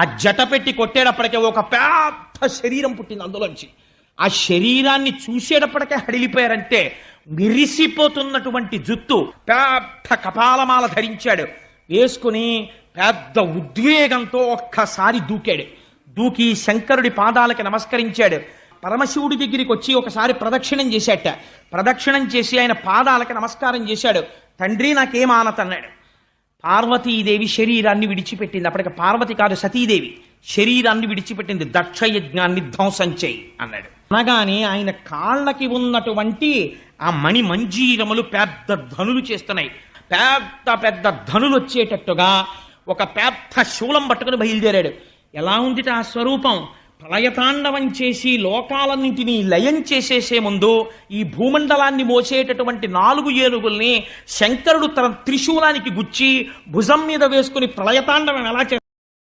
ఆ జట పెట్టి కొట్టేటప్పటికే ఒక పెద్ద శరీరం పుట్టింది అందులోంచి ఆ శరీరాన్ని చూసేటప్పటికే హడిలిపోయారంటే మిరిసిపోతున్నటువంటి జుత్తు పెద్ద కపాలమాల ధరించాడు. వేసుకుని పెద్ద ఉద్వేగంతో ఒక్కసారి దూకాడు. దూకి శంకరుడి పాదాలకి నమస్కరించాడు. పరమశివుడి దగ్గరికి వచ్చి ఒకసారి ప్రదక్షిణం చేశాట ప్రదక్షిణం చేసి ఆయన పాదాలకి నమస్కారం చేశాడు. తండ్రి నాకేం పార్వతీదేవి శరీరాన్ని విడిచిపెట్టింది. అప్పటికి పార్వతి కాదు సతీదేవి. శరీరాన్ని విడిచిపెట్టింది. దక్ష యజ్ఞాన్ని ధ్వంసం చేయి అన్నాడు. అనగానే ఆయన కాళ్ళకి ఉన్నటువంటి ఆ మణి మంజీరములు పెద్ద ధనులు చేస్తున్నాయి. పెద్ద పెద్ద ధనులు వచ్చేటట్టుగా ఒక పెద్ద శూలం పట్టుకుని బయలుదేరాడు. ఎలా ఉందిట ఆ స్వరూపం? ప్రళయతాండవం చేసి లోకాలన్నింటినీ లయం చేసేసే ముందు ఈ భూమండలాన్ని మోసేటటువంటి నాలుగు ఏనుగుల్ని శంకరుడు తన త్రిశూలానికి గుచ్చి భుజం మీద వేసుకుని ప్రళయతాండవం ఎలా చేస్తాడు?